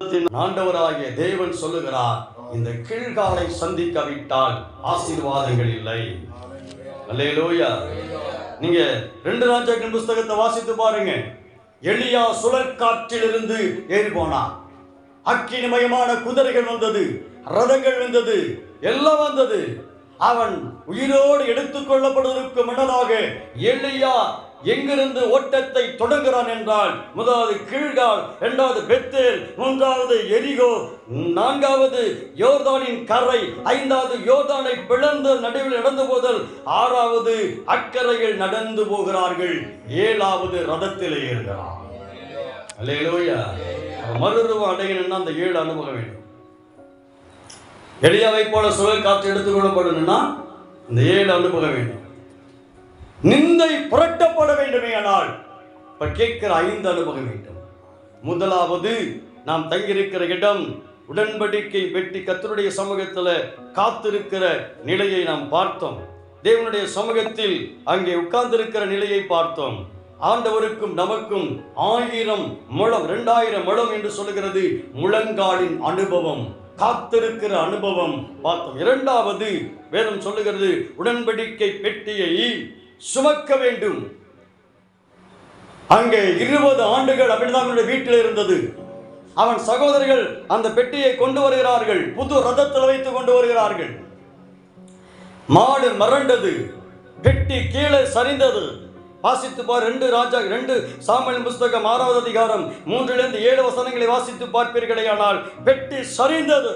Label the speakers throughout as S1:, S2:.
S1: ஆண்டவராகிய தேவன் சொல்லுகிறார் இந்த கீழ்காலை சந்திக்காவிட்டால் ஆசீர்வாதங்கள் இல்லை. அல்லையிலோயா நீங்க ரெண்டு ராஜாக்கள் புஸ்தகத்தை வாசித்து பாருங்க. எலியா சுழற்காற்றிலிருந்து ஏறி போனான். அக்கினிமயமான குதிரைகள் வந்தது ரதங்கள் வந்தது எல்லாம் வந்தது. அவன் உயிரோடு எடுத்துக் கொள்ளப்படுவதற்கு முன்னதாக எளியா எங்கிருந்து ஓட்டத்தை தொடங்குகிறான் என்றால் முதலாவது கீழ்கால் இரண்டாவது பெத்தேல் மூன்றாவது எரிகோ நான்காவது யோர்தானின் கரை ஐந்தாவது யோர்தானை பிளந்து நடுவில் நடந்து போதல் ஆறாவது அக்கறையில் நடந்து போகிறார்கள் ஏழாவது ரதத்தில் ஏறுகிறான். அல்லேலூயா. மறுரூபம் அடையணும்னா அந்த ஏழு அனுபவம் வேண்டும். எளியாவை போல சுழல் காற்று எடுத்துக்கொள்ளப்படணும்னா இந்த ஏழு அனுபவம் வேண்டும். நிந்தை புரட்டப்பட வேண்டுமே ஆனால் இப்ப கேட்கிற ஐந்து அனுபவம் வேண்டும். முதலாவது நாம் தங்கியிருக்கிற இடம் உடன்படிக்கை வெட்டி கத்தருடைய சமூகத்தில் காத்திருக்கிற நிலையை நாம் பார்த்தோம். தேவனுடைய சமூகத்தில் அங்கே உட்கார்ந்திருக்கிற நிலையை பார்த்தோம். ஆண்டவருக்கும் நமக்கும் ஆயிரம் முழம் இரண்டாயிரம் முழம் என்று சொல்லுகிறது முழங்காலின் அனுபவம். காத்திருக்கிற அனுபவம் பார்த்தோம். இரண்டாவது வேதம் சொல்லுகிறது உடன்படிக்கை பெட்டியை சுமக்க வேண்டும். அங்கே இருபது ஆண்டுகள் அப்படிதான் அவனுடைய வீட்டில் இருந்தது. அவன் சகோதரர்கள் அந்த பெட்டியை கொண்டு வருகிறார்கள். புது ரதத்தில் வைத்து கொண்டு வருகிறார்கள். மாடு மறண்டது பெட்டி கீழே சரிந்தது. வாசித்து பார் ரெண்டு ராஜா ரெண்டு சாமுவேல் புஸ்தகம் ஆறாவது அதிகாரம் மூன்றிலிருந்து ஏழு வசனங்களை வாசித்து பார்ப்பீர்களேயானால் பெட்டி சரிந்தது.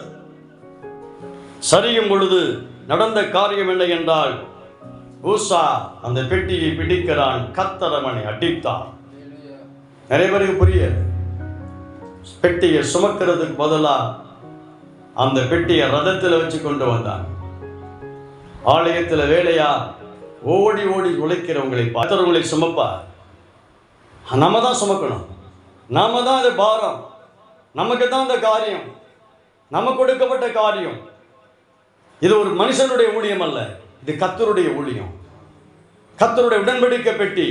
S1: சரியும் பொழுது நடந்த காரியம் என்ன என்றால் ஊசா அந்த பெட்டியை பிடிக்கிறான் கத்தரவனை அடித்தான். நிறைய பேருக்கு புரிய பெட்டியை சுமக்கிறதுக்கு பதிலா அந்த பெட்டியை ரதத்தில் வச்சு கொண்டு வந்தான். ஆலயத்தில் வேலையா ஓடி ஓடி உழைக்கிறவங்களை பார்த்தவர்களை சுமப்பா நம்ம தான் சுமக்கணும். நாம தான் அது பாரம். நமக்கு தான் அந்த காரியம். நமக்கு கொடுக்கப்பட்ட காரியம். இது ஒரு மனுஷனுடைய ஊழியம் அல்ல இது கத்தருடைய ஊழியம். கத்தருடைய உடன்படிக்கை பெட்டி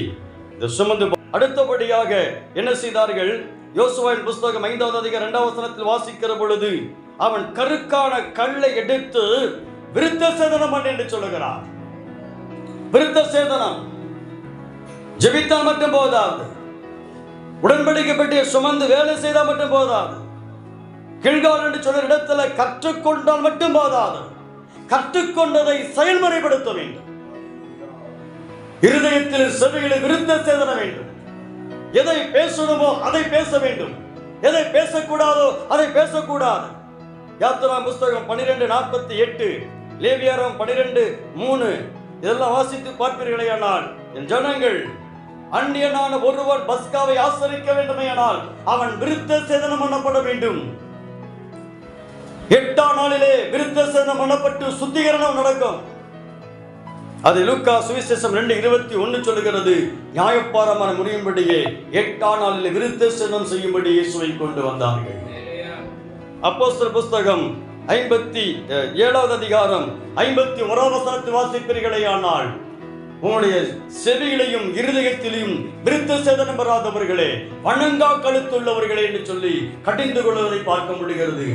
S1: இந்த சுமந்து அடுத்தபடியாக என்ன செய்தார்கள்? யோசுவாவின் புஸ்தகம் ஐந்தாவது அதிகாரம் இரண்டாவது வசனத்தில் வாசிக்கிற பொழுது அவன் கருக்கான கல்லை எடுத்து விருத்த சேதனம் பண்ணு என்று சொல்லுகிறார் விருத்த சேதனம். ஜெபித்தால் மட்டும் போதாது. உடன்படிக்கை பெட்டியை சுமந்து வேலை செய்தால் மட்டும் போதாது. கீழ்கால் என்று சொல்ற இடத்துல கற்றுக்கொண்டால் மட்டும் போதாது. கற்றுக்கொண்டதை செயல்முறைப்படுத்த வேண்டும். இருதயத்தில் செவிகளில் விருத்த சேதன வேண்டும். எதை பேசணுமோ அதை பேச வேண்டும். எதை பேசக்கூடாதோ அதை பேசக்கூடாது. யாத்திரா புஸ்தகம் பன்னிரெண்டு நாற்பத்தி எட்டு லேவியாரம் பன்னிரெண்டு மூணு. இதெல்லாம் வாசித்து பார்ப்பீர்களேயானால் என் ஜனங்கள் அந்நியனான ஒருவர் பஸ்காவை ஆசரிக்க வேண்டுமேயானால் அவன் விருத்த சேதனம் பண்ணப்பட வேண்டும். எட்டாம் நாளிலே விருத்த சேதனம் பண்ணப்பட்டு சுத்திகரணம் நடக்கும். அது லூக்கா சுவிசேஷம் ரெண்டு இருபத்தி ஒன்று சொல்லுகிறது. நியாயப்பாரமான முடியும்படியே எட்டாம் நாளில் விருத்த சேதனம் செய்யும்படி இயேசுவை கொண்டு வந்தார்கள். அப்போஸ்தர் புஸ்தகம் ஐம்பத்தி ஏழாவது அதிகாரம் ஐம்பத்தி ஓராவது வசனத்தை வாசிப்பீர்களேயானால் உங்களுடைய செவியிலையும் இருதயத்திலையும் விருத்த சேதனம் பெறாதவர்களே வணங்கா கழுத்துள்ளவர்களே என்று சொல்லி கடிந்து கொள்வதை பார்க்க முடிகிறது.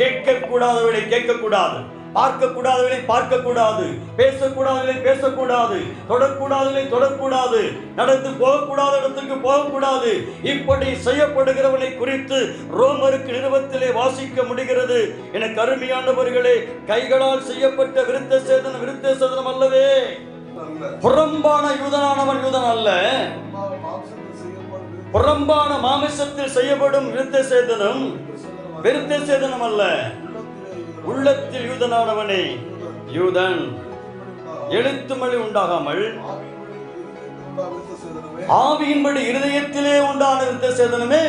S1: கேட்கக்கூடாதவர்களை கேட்கக்கூடாது. பார்க்கக்கூடாதவர்களை பார்க்கக்கூடாது. பேசக்கூடாதவர்களை பேசக்கூடாது. தொடக்கூடாதவர்களை தொடக்கூடாது. நடந்து போகக்கூடாத இடத்துக்கு போகக்கூடாது. இப்படி செய்யப்படுகிறவனை குறித்து ரோமருக்கு நிறுவத்திலே வாசிக்க முடிகிறது. எனக்கு அருமையானவர்களே கைகளால் செய்யப்பட்ட விருத்த சேதனம் விருத்த சேதனம் அல்லவே. புறம்பான யூதனானவன் யூதன் அல்ல. புறம்பான மாமிசத்தில் செய்யப்படும் விருத்த சேதனம் விருத்த சேதனம் அல்ல. உள்ளத்தில் யூதனானவனே யூதன் எழுத்துமொழி உண்டாகாமல் ஆவியின்படி இருதயத்திலே உண்டான விருத்த சேதனமே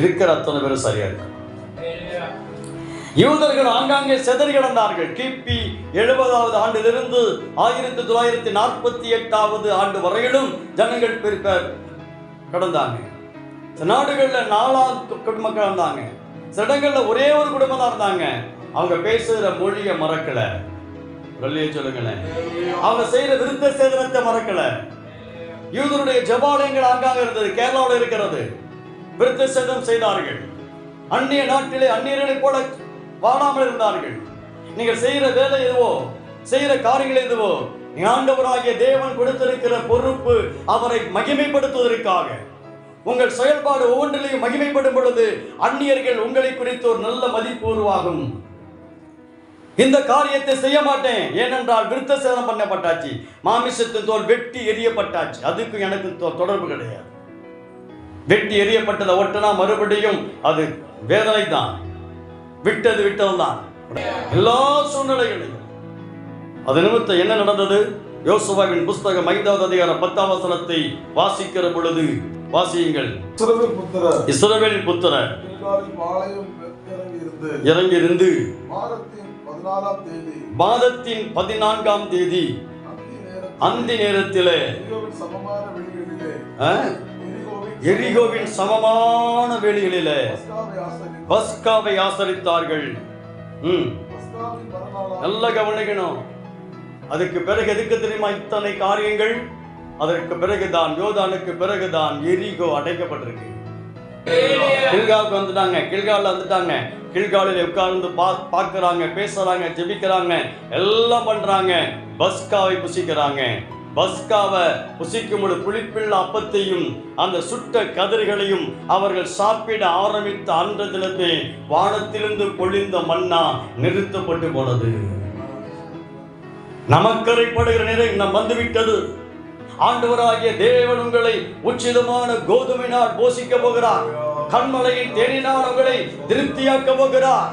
S1: இருக்கிற அத்தனை பேரும் சரியா இருக்கு யூதர்கள் ஆங்காங்கே சிதறி கிடந்தார்கள். கிபி எழுபதாவது ஆண்டிலிருந்து ஆயிரத்தி தொள்ளாயிரத்தி நாற்பத்தி எட்டாவது ஆண்டு வரையிலும் ஜனங்கள் பிரிப்ப கடந்தாங்க. நாடுகளில் நாலாம் நாலாவது குடும்பங்கள் இருந்தாங்க சில ஒரே ஒரு குடும்பம் தான் இருந்தாங்க. அவங்க பேசுகிற மொழியை மறக்கல. சொல்லியே சொல்லுங்களேன். அவங்க செய்யற விருத்த சேதனத்தை மறக்கல. யூதருடைய ஜபாலயங்கள் அங்காக இருந்தது கேரளாவில் இருக்கிறது. விருத்த சேதம் செய்தார்கள். அந்நிய நாட்டிலே அந்நியர்களைப் போல வாழாமல் இருந்தார்கள். நீங்கள் செய்கிற வேலை எதுவோ செய்கிற காரியங்கள் எதுவோ ஞாண்டவராகிய ஆண்டவராகிய தேவன் கொடுத்திருக்கிற பொறுப்பு அவரை மகிமைப்படுத்துவதற்காக. உங்கள் செயல்பாடு ஒவ்வொன்றிலையும் மகிமைப்படும் பொழுது அந்நியர்கள் உங்களை குறித்து ஒரு நல்ல மதிப்பு உருவாகும். இந்த காரியத்தை செய்ய மாட்டேன். ஏனென்றால் விருத்த சேதம் பண்ணப்பட்டாச்சு. மாமிசத்தின் தோல் வெட்டி எரியப்பட்டாச்சு அதுக்கு எனக்கு தொடர்பு கிடையாது. வெட்டி எரியப்பட்டதை ஒட்டினா மறுபடியும் அது வேதனை தான் விட்டது விட்டது தான் எல்லா சூழ்நிலைகளிலும். அது நிமித்தம் என்ன நடந்தது? யோசுவாவின் புஸ்தகம் ஐந்தாவது அதிகாரம் பத்தாம் வசனத்தை வாசிக்கிற பொழுது வாசியுங்கள்.
S2: இஸ்ரவேல் புத்திரர். இறங்கி இருந்து
S1: இறங்கியிருந்து.
S2: மாதத்தின்
S1: பதினான்காம் தேதி.
S2: அந்தி நேரத்தில் எரிகோவின் சமமான வேளைகளிலே. பஸ்காவை ஆசரித்து
S1: பஸ்காவை ஆசரித்தார்கள். ம். நல்ல கவனிக்கணும். அதுக்கு பிறகு எதுக்கு தெரியுமா இத்தனை காரியங்கள்? அதற்கு பிறகுதான் யோதானுக்கு பிறகுதான் எரிகோ அடைக்கப்பட்டிருக்கு. கில்காவுக்கு வந்துட்டாங்க கில்கால வந்துட்டாங்க. கில்காலில் உட்கார்ந்து பா பார்க்குறாங்க பேசுகிறாங்க ஜெபிக்கிறாங்க எல்லாம் பண்ணுறாங்க பஸ்காவை புசிக்கிறாங்க. பஸ்காவை புசிக்கும் பொழுது புளிப்பிள்ள அப்பத்தையும் அந்த சுட்ட கதிர்களையும் அவர்கள் சாப்பிட ஆரம்பித்த அந்த தினத்தை வானத்திலிருந்து பொழிந்த மன்னா நிறுத்தப்பட்டு போனது. நமக்கரைப்படுகிற நிலை நம் வந்துவிட்டது. ஆண்டவராகிய தேவன் உங்களை உச்சிதமான கோதுமையினால் போஷிக்க போகிறார். கண்மலையின் தேனினால் உங்களை திருப்தியாக்க போகிறார்.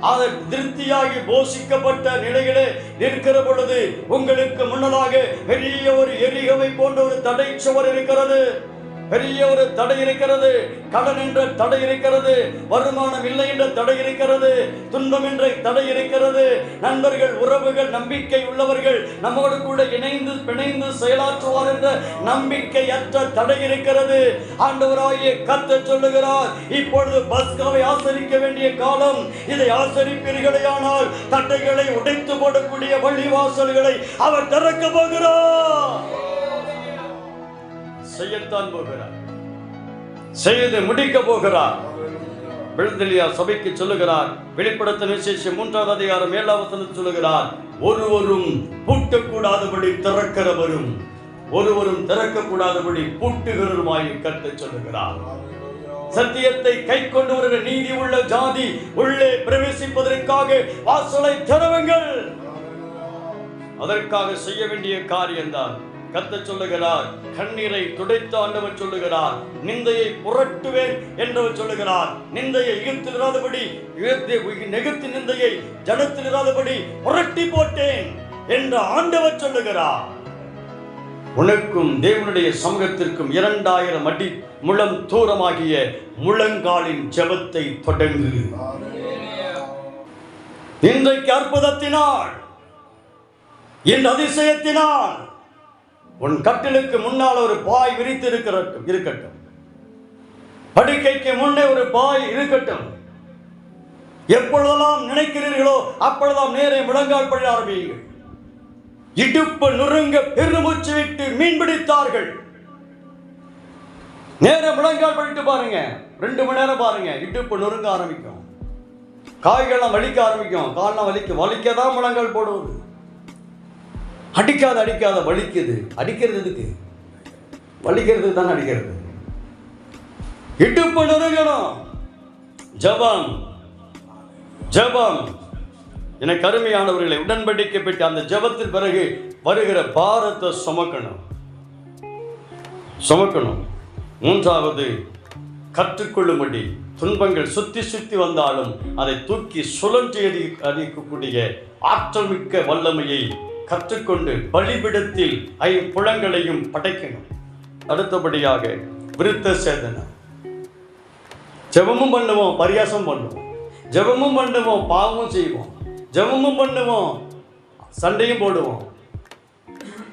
S1: அதை திருப்தியாகி போஷிக்கப்பட்ட நிலையிலே நிற்கிற பொழுது உங்களுக்கு முன்னதாக பெரிய ஒரு எரிகவை போன்ற ஒரு தடை சுவர் இருக்கிறது. பெரிய ஒரு தடை இருக்கிறது. கடன் என்ற தடை இருக்கிறது. வருமானம் இல்லை என்ற தடை இருக்கிறது. துன்பம் என்ற தடை இருக்கிறது. நண்பர்கள் உறவுகள் நம்பிக்கை உள்ளவர்கள் நம்மோடு கூட இணைந்து பிணைந்து செயலாற்றுவார் என்ற நம்பிக்கையற்ற தடை இருக்கிறது. ஆண்டவராகிய கத்த சொல்லுகிறார் இப்பொழுது பஸ்காவை ஆசரிக்க வேண்டிய காலம் இதை ஆசரிப்பீர்களே ஆனால் தட்டைகளை உடைத்து போடக்கூடிய வழிவாசல்களை அவர் திறக்க போகிறார். செய்யத்தான் போகிறார். செய்து முடிக்க போகிறார். விழுந்தெளியா சபைக்கு சொல்லுகிறார். வெளிப்படுத்தின விசேஷம் மூன்றாவது அதிகாரம் ஏழாவது சொல்லுகிறார். ஒருவரும் பூட்டக்கூடாதபடி திறக்கிறவரும் ஒருவரும் திறக்கக்கூடாதபடி பூட்டுகிறவருமாய் கற்று சொல்லுகிறார். சத்தியத்தை கை கொண்டு வருகிற நீதி உள்ள ஜாதி உள்ளே பிரவேசிப்பதற்காக வாசலை திறவுங்கள். அதற்காக செய்ய வேண்டிய காரியம்தான் கத்த சொல்லுகிறார் கண்ணீரை துடைத்த ஆண்டவன் சொல்லுகிறார் நிந்தையை புரட்டுவேன் என்றவர் சொல்லுகிறார். நிந்தையை இழுத்திராதபடி நெகுத்து நிந்தையை ஜனத்திலிராதபடி புரட்டி போட்டேன் என்று ஆண்டவர் சொல்லுகிறார். உனக்கும் தேவனுடைய சமூகத்திற்கும் இரண்டாயிரம் அடி முழம் தூரமாகிய முழங்காலின் ஜபத்தை தொடங்கு. இன்றைக்கு அற்புதத்தினால் இந்த அதிசயத்தினால் உன் கட்டிலுக்கு முன்னால் ஒரு பாய் விரித்து இருக்கட்டும். இருக்கட்டும் படுக்கைக்கு முன்னே ஒரு பாய் இருக்கட்டும். எப்பொழுதெல்லாம் நினைக்கிறீர்களோ அப்பொழுதெல்லாம் நேரே முழங்கால் பழ ஆரம்பியுங்கள். இடுப்பு நுறுங்க பெருமூச்சு விட்டு மீன் பிடித்தார்கள். நேரம் முழங்கால் பண்ணிட்டு பாருங்க. ரெண்டு மணி நேரம் பாருங்க. இடுப்பு நொறுங்க ஆரம்பிக்கும். காய்கள்லாம் வலிக்க ஆரம்பிக்கும். கால்லாம் வலிக்கும். வலிக்க தான் முழங்கால் போடுவது. அடிக்காத அடிக்காத வலிக்குது. அடிக்கிறது எதுக்கு? வலிக்கிறதுக்கு தான் அடிக்கிறது. இடுப்பு நெருங்கணும். ஜபம் ஜபம் என கருமையானவர்களை உடன்படிக்கை பெற்ற அந்த ஜபத்தின் பிறகு வருகிற பாரத்தை சுமக்கணும். சுமக்கணும். மூன்றாவது கற்றுக்கொள்ளும்படி. துன்பங்கள் சுத்தி சுத்தி வந்தாலும் அதை தூக்கி சுழன்று எறி அறிக்கக்கூடிய ஆற்றல் மிக்க வல்லமையை கற்றுக்கொண்டு பலிபிடத்தில் ஐம்புலங்களையும் படைக்கணும். அடுத்தபடியாக விருத்த சேதனம். ஜெபமும் பண்ணுவோம் பரியாசம் பண்ணுவோம். ஜெபமும் பண்ணுவோம் பாவமும் செய்வோம். ஜெபமும் பண்ணுவோம் சண்டையும் போடுவோம்.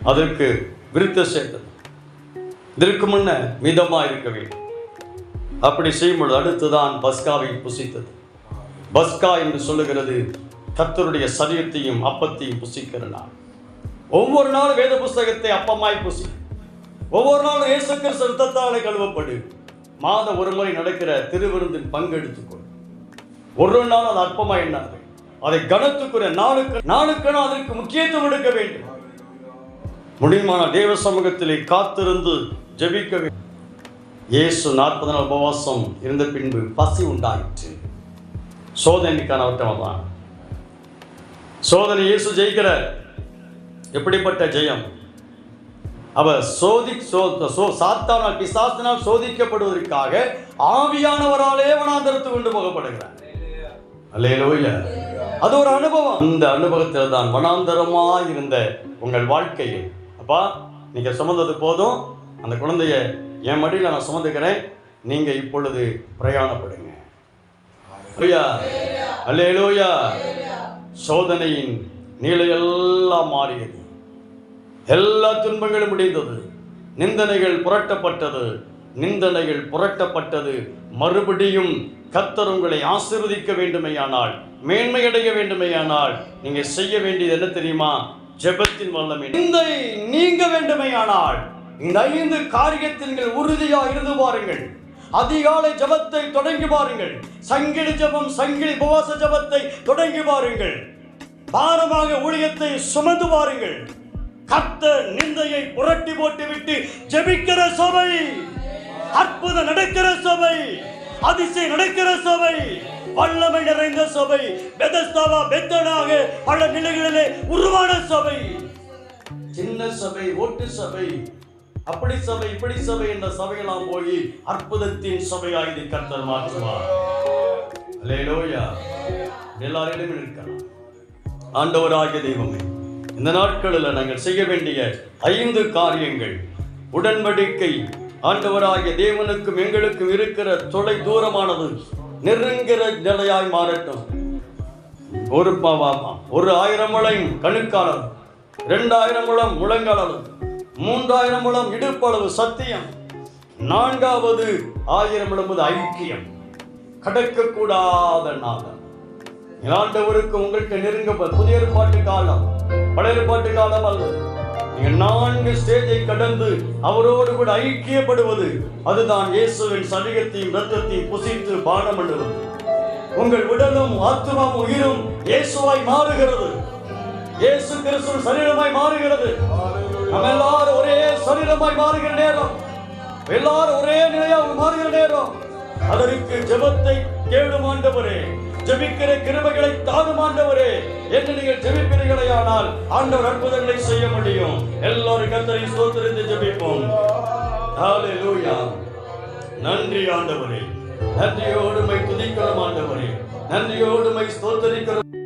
S1: அதற்கு விருத்த சேதனம். இதற்கு முன்ன மிதமா இருக்க வேண்டும். அப்படி செய்யும்பொழுது அடுத்துதான் பஸ்காவை புசித்தது. பஸ்கா என்று சொல்லுகிறது கத்தருடைய சரீரத்தையும் அப்பத்தையும் புசிக்கிற நாள். ஒவ்வொரு நாளும் வேத புஸ்தகத்தை அப்பமாய் புசி ஒவ்வொரு நாளும் இயேசு கிறிஸ்து ரத்தத்தாலே கழுவப்படு மாதம் ஒரு முறை நடக்கிற திருவிருந்தின் பங்கெடுத்துக்கொள் ஒரு நாள் அது அற்பமாக எண்ணாது. அதை கனத்துக்குரிய நாளுக்கு நாளுக்கு நாள் அதற்கு முக்கியத்துவம் எடுக்க வேண்டும். முடிமான தேவ சமூகத்திலே காத்திருந்து ஜபிக்க வேண்டும் இயேசு நாற்பது நாள் உபவாசம் இருந்த பின்பு பசி உண்டாயிற்று. சோதனைக்கான அவட்டம் தான் சோதனை இயேசு ஜெயிக்கிற எப்படிப்பட்ட ஜெயம்? அவர் சோதி சோ சோ சாத்தானால் பிசாசினால் சோதிக்கப்படுவதற்காக ஆவியானவராலே வனாந்தரத்து கொண்டு போகப்படுகிறார். அல்லேலூயா. அது ஒரு அனுபவம். அந்த அனுபவத்தில் தான் வனாந்தரமா இருந்த உங்கள் வாழ்க்கையில். அப்பா நீங்க சுமந்தது போதும். அந்த குழந்தைய என் மடியில் நான் சுமந்துக்கிறேன். நீங்க இப்பொழுது பிரயாணப்படுங்க. அல்லையிலோயா சோதனையின் நீளையெல்லாம் மாறியது. எல்லா துன்பங்களும் முடிந்தது. நிந்தனைகள் புரட்டப்பட்டது. நிந்தனைகள் புரட்டப்பட்டது. மறுபடியும் கத்தர் உங்களை ஆசீர்வதிக்க வேண்டுமையானால் மேன்மையடைய வேண்டுமையானால் நீங்க செய்ய வேண்டியது என்ன தெரியுமா? ஜெபத்தின் வல்லமை. நிந்தை நீங்க வேண்டுமையானால் இந்த ஐந்து காரியத்தில் நீங்கள் உறுதியா இருந்து பாருங்கள். அதிகாலை ஜெபத்தை தொடங்கி பாருங்கள். சங்கிலி ஜெபம் சங்கிலி உபவாச ஜெபத்தை தொடங்கி பாருங்கள். பாரமாக ஊழியத்தை சுமந்து பாருங்கள் கர்த்தர் நிந்தையை புரட்டி போட்டுவிட்டு ஜெபிக்கிற சபை அற்புதம் நடக்கிற சபை அதிசயம் நடக்கிற சபை வல்லமை நிறைந்த சபை பெதஸ்தாவா பெத்தனாக பல நிலைகளிலே உருவான சபை. சின்ன சபை ஓட்டு சபை அப்படி சபை இப்படி சபை என்ற சபையெல்லாம் போய் அற்புதத்தின் சபையாக இதை கர்த்தர் மாற்றுவார். எல்லாரிடமும் இருக்கலாம். ஆண்டவராகிய தெய்வமே இந்த நாட்களில் நாங்கள் செய்ய வேண்டிய ஐந்து காரியங்கள். உடன்படிக்கை ஆண்டவராகிய தேவனுக்கும் எங்களுக்கும் இருக்கிற தொலை தூரமானது நெருங்கிற நிலையாய் மாறட்டும். ஒரு பாவாமா ஒரு ஆயிரம் முழம் கணுக்காளம் இரண்டாயிரம் முழம் முழங்காளம் மூன்றாயிரம் முழம் இடுப்பளவு சத்தியம் நான்காவது ஆயிரம் முழம்பது ஐக்கியம். கடக்கக்கூடாத நாதம் ஆண்டவருக்கு உங்கள்கிட்ட நெருங்க புதிய ஏற்பாட்டு காலம். பழைய ஏற்பாட்டு காலம் அல்ல. நீங்க நான்கு ஸ்டேஜை கடந்து அவரோடு கூட ஐக்கியப்படுவது அதுதான் இயேசுவின் சரீரத்தையும் ரத்தத்தையும் புசித்து பானம் பண்ணுவது உங்கள் உடலும் ஆத்மாவும் உயிரும் இயேசுவாய் மாறுகிறது. இயேசு கிறிஸ்து சரீரமாய் மாறுகிறது. நம்ம எல்லாரும் ஒரே சரீரமாய் மாறுகிற நேரம். எல்லாரும் ஒரே நிலையாக மாறுகிற நேரம். அதற்கு ஜெபத்தை கேளும் ஆண்டவரே. ஜெபிக்கிற கிருபைகளை தாரும் ஆண்டவரே. என்று நீங்கள் ஜெபிப்பீர்களேயானால் ஆண்டவர் அற்புதங்களை செய்ய முடியும். எல்லோரும் கத்தரை ஸ்தோத்திரித்து ஜெபிப்போம். நன்றி ஆண்டவரே. நன்றியோடு மை துதிக்கிறோம் ஆண்டவரே. நன்றியோடு மை ஸ்தோத்திரிக்கிறோம்.